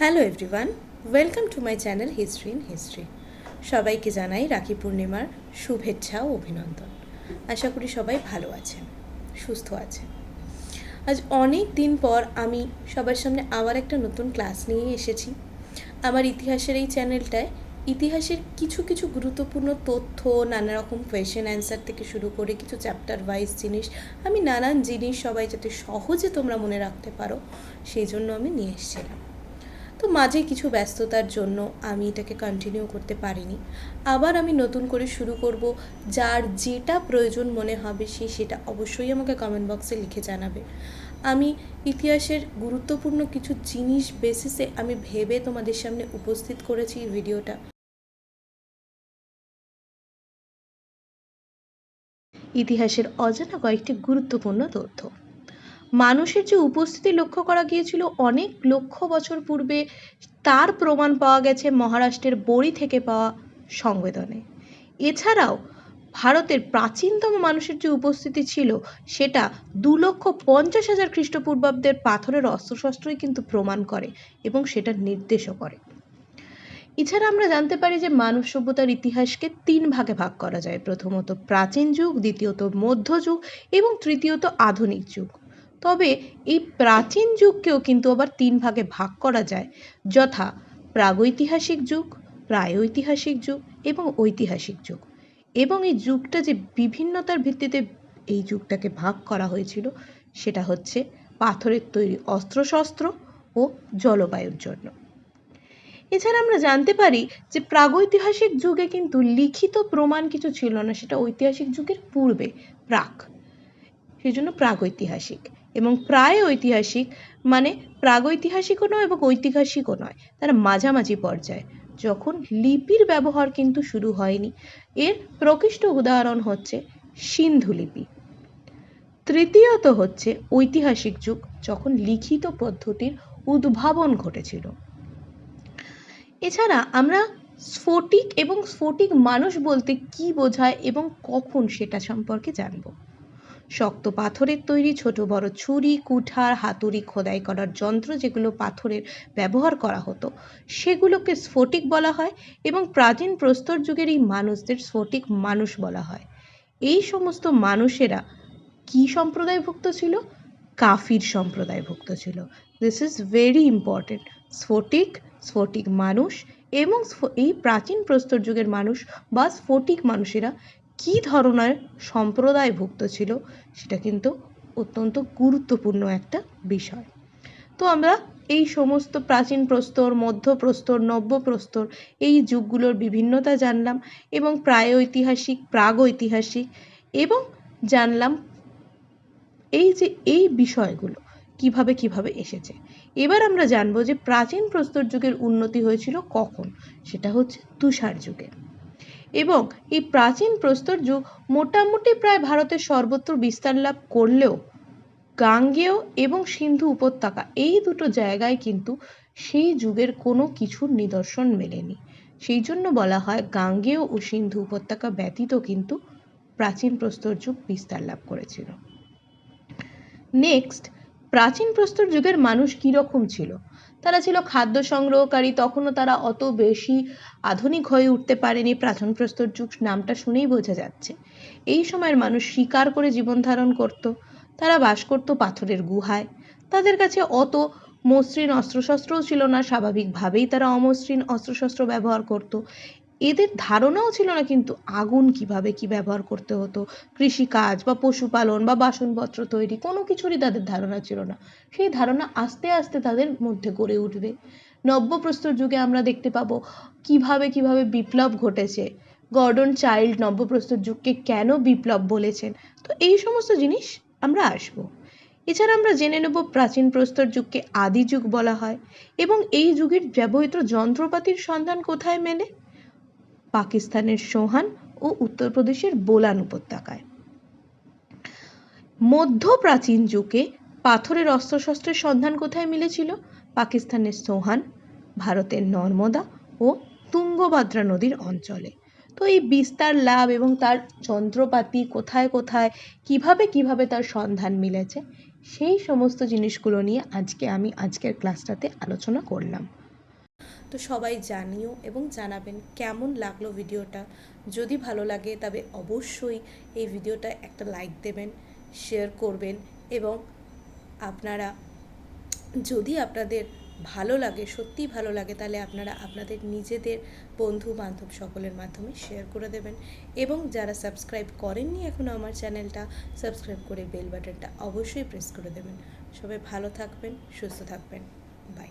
Hello everyone welcome to my channel history in history সবাইকে জানাই রাখি পূর্ণিমার শুভেচ্ছা ও অভিনন্দন। আশা করি সবাই ভালো আছেন, সুস্থ আছেন। আজ অনেক দিন পর আমি সবার সামনে আবার একটা নতুন ক্লাস নিয়ে এসেছি। আমার ইতিহাসের এই চ্যানেলটায় ইতিহাসের কিছু কিছু গুরুত্বপূর্ণ তথ্য, নানা রকম কোয়েশ্চেন অ্যান্সার থেকে শুরু করে কিছু চ্যাপ্টার ওয়াইজ জিনিস, আমি নানান জিনিস সবাই যাতে সহজে তোমরা মনে রাখতে পারো, সেই জন্য আমি নিয়ে এসেছিলাম। মাঝে কিছু ব্যস্ততার জন্য আমি এটাকে কন্টিনিউ করতে পারিনি। আবার আমি নতুন করে শুরু করব, যার যেটা প্রয়োজন মনে হবে সে সেটা অবশ্যই আমাকে কমেন্ট বক্সে লিখে জানাবে। আমি ইতিহাসের গুরুত্বপূর্ণ কিছু জিনিস বেসিসে আমি ভেবে তোমাদের সামনে উপস্থিত করেছি ভিডিওটা। ইতিহাসের অজানা কয়েকটি গুরুত্বপূর্ণ তথ্য। মানুষের যে উপস্থিতি লক্ষ্য করা গিয়েছিল, অনেক লক্ষ বছর পূর্বে তার প্রমাণ পাওয়া গেছে মহারাষ্ট্রের বড়ি থেকে পাওয়া সংবেদনে। এছাড়াও ভারতের প্রাচীনতম মানুষের যে উপস্থিতি ছিল, সেটা দু লক্ষ পঞ্চাশ হাজার খ্রিস্টপূর্বাব্দের পাথরের অস্ত্রশস্ত্রই কিন্তু প্রমাণ করে এবং সেটা নির্দেশও করে। এছাড়া আমরা জানতে পারি যে মানব সভ্যতার ইতিহাসকে তিন ভাগে ভাগ করা যায়। প্রথমত প্রাচীন যুগ, দ্বিতীয়ত মধ্যযুগ এবং তৃতীয়ত আধুনিক যুগ। তবে এই প্রাচীন যুগকেও কিন্তু আবার তিন ভাগে ভাগ করা যায়। যথা প্রাগৈতিহাসিক যুগ, প্রায়ৈতিহাসিক যুগ এবং ঐতিহাসিক যুগ। এবং এই যুগটা যে বিভিন্নতার ভিত্তিতে এই যুগটাকে ভাগ করা হয়েছিল, সেটা হচ্ছে পাথরের তৈরি অস্ত্রশস্ত্র ও জলবায়ুর জন্য। এছাড়া আমরা জানতে পারি যে প্রাগৈতিহাসিক যুগে কিন্তু লিখিত প্রমাণ কিছু ছিল না, সেটা ঐতিহাসিক যুগের পূর্বে, প্রাক। সেই জন্য প্রাগৈতিহাসিক। এবং প্রায় ঐতিহাসিক মানে প্রাগৈতিহাসিকও নয় এবং ঐতিহাসিকও নয়, তারা মাঝামাঝি পর্যায়ে। যখন লিপির ব্যবহার কিন্তু শুরু হয়নি, এর প্রকৃষ্ট উদাহরণ হচ্ছে সিন্ধু লিপি। তৃতীয়ত হচ্ছে ঐতিহাসিক যুগ, যখন লিখিত পদ্ধতির উদ্ভাবন ঘটেছিল। এছাড়া আমরা স্ফটিক এবং স্ফটিক মানুষ বলতে কি বোঝায় এবং কখন সেটা সম্পর্কে জানব। শক্ত পাথরের তৈরি, ছোট বড় ছুরি, কুঠার, হাতুড়ি খোদাই করার যন্ত্র যেগুলো পাথরের ব্যবহার করা হতো, সেগুলোকে স্ফটিক বলা হয় এবং প্রাচীন প্রস্তর যুগের এই মানুষদের স্ফটিক মানুষ বলা হয়। এই সমস্ত মানুষেরা কি সম্প্রদায়ভুক্ত ছিল? কাফির সম্প্রদায়ভুক্ত ছিল। দিস ইজ ভেরি ইম্পর্টেন্ট স্ফটিক স্ফটিক মানুষ এবং এই প্রাচীন প্রস্তর যুগের মানুষ বা স্ফটিক মানুষেরা কি ধরনের সম্প্রদায়ভুক্ত ছিল সেটা কিন্তু অত্যন্ত গুরুত্বপূর্ণ একটা বিষয়। তো আমরা এই সমস্ত প্রাচীন প্রস্তর, মধ্য প্রস্তর, নব্য প্রস্তর এই যুগগুলোর বিভিন্নতা জানলাম এবং প্রায় ঐতিহাসিক প্রাগ ঐতিহাসিক এবং জানলাম এই যে এই বিষয়গুলো কীভাবে কীভাবে এসেছে। এবার আমরা জানব যে প্রাচীন প্রস্তর যুগের উন্নতি হয়েছিল কখন? সেটা হচ্ছে তুষার যুগে। এবং এই প্রাচীন প্রস্তর যুগ মোটামুটি প্রায় ভারতের সর্বত্র বিস্তার লাভ করলেও গাঙ্গেয় এবং সিন্ধু উপত্যকা এই দুটো জায়গায় কিন্তু সেই যুগের কোনো কিছুর নিদর্শন মেলেনি। সেই জন্য বলা হয় গাঙ্গেয় ও সিন্ধু উপত্যকা ব্যতীত কিন্তু প্রাচীন প্রস্তর যুগ বিস্তার লাভ করেছিল। নেক্সট প্রাচীন প্রস্তর যুগের মানুষ কীরকম ছিল? তারা ছিল খাদ্য সংগ্রহকারী, তখনও তারা অত বেশি আধুনিক হয়ে উঠতে পারেনি। প্রাচীন প্রস্তর যুগ নামটা শুনেই বোঝা যাচ্ছে। এই সময়ের মানুষ শিকার করে জীবন ধারণ করত। তারা বাস করত পাথরের গুহায়। তাদের কাছে অত মসৃণ অস্ত্রশস্ত্রও ছিল না। স্বাভাবিকভাবেই তারা অমসৃণ অস্ত্রশস্ত্র ব্যবহার করত। এদের ধারণাও ছিল না কিন্তু আগুন কীভাবে কি ব্যবহার করতে হতো? কৃষিকাজ বা পশুপালন বা বাসনপত্র তৈরি কোনো কিছুরই তাদের ধারণা ছিল না। সেই ধারণা আস্তে আস্তে তাদের মধ্যে গড়ে উঠবে। নব্যপ্রস্তর যুগে আমরা দেখতে পাবো কীভাবে কীভাবে বিপ্লব ঘটেছে। গর্ডন চাইল্ড নব্যপ্রস্তর যুগকে কেন বিপ্লব বলেছেন? তো এই সমস্ত জিনিস আমরা আসব। এছাড়া আমরা জেনে নেব প্রাচীন প্রস্তর যুগকে আদি যুগ বলা হয় এবং এই যুগের ব্যবহৃত যন্ত্রপাতির সন্ধান কোথায় মেলে? পাকিস্তানের সোহান ও উত্তরপ্রদেশের বোলান উপত্যকায়। মধ্য প্রাচীন যুগে পাথরের অস্ত্রশস্ত্রের সন্ধান কোথায় মিলেছিল? পাকিস্তানের সোহান, ভারতের নর্মদা ও তুঙ্গভদ্রা নদীর অঞ্চলে। তো এই বিস্তার লাভ এবং তার যন্ত্রপাতি কোথায় কোথায়, কীভাবে কীভাবে তার সন্ধান মিলেছে, সেই সমস্ত জিনিসগুলো নিয়ে আজকে আমি আজকের ক্লাসটাতে আলোচনা করলাম। তো সবাই জানিও এবং জানাবেন কেমন লাগল ভিডিওটা। যদি ভালো লাগে তবে অবশ্যই এই ভিডিওটা একটা লাইক দেবেন শেয়ার করবেন এবং আপনারা যদি আপনাদের ভালো লাগে সত্যিই ভালো লাগে তাহলে আপনারা আপনাদের নিজেদের বন্ধু বান্ধব সকলের মাধ্যমে শেয়ার করে দেবেন এবং যারা সাবস্ক্রাইব করেননি এখনও আমার চ্যানেলটা সাবস্ক্রাইব করে বেল বাটনটা অবশ্যই প্রেস করে দেবেন। সবাই ভালো থাকবেন, সুস্থ থাকবেন। বাই